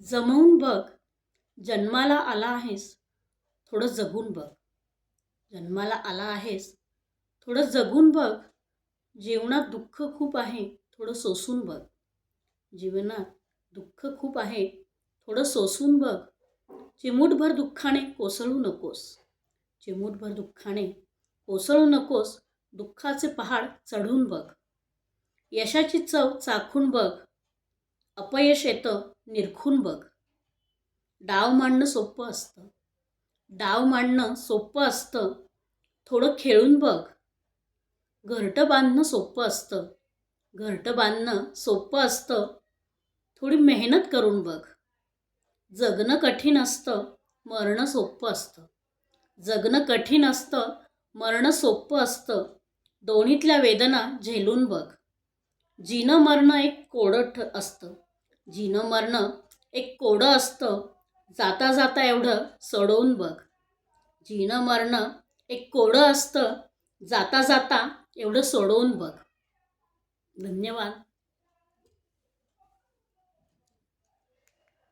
जमवून बघ. जन्माला आला आहेस. थोडं जगून बघ. जन्माला आला आहेस. थोडं जगून बघ. जीवनात दुःख खूप आहे. थोडं सोसून बघ. जीवनात दुःख खूप आहे. थोडं सोसून बघ. चिमूटभर दुःखाने कोसळू नकोस. चिमूटभर दुःखाने कोसळू नकोस. दुःखाचे पहाड चढून बघ. यशाची चव चाखून बघ. अपयश येतं निरखून बघ. डाव मांडणं सोपं असतं. डाव मांडणं सोपं असतं. थोडं खेळून बघ. घरटं बांधणं सोपं असतं. घरटं बांधणं सोपं असतं. थोडी मेहनत करून बघ. जगणं कठीण असतं मरणं सोपं असतं. जगणं कठीण असतं मरणं सोपं असतं. दोन्हीतल्या वेदना झेलून बघ. जिनं मरणं एक कोडं असतं. जिनं मरणं एक कोडं असतं. जाता जाता एवढं सोडवून बघ. जिनं मरणं एक कोडं असतं. जाता जाता एवढं सोडवून बघ. धन्यवाद.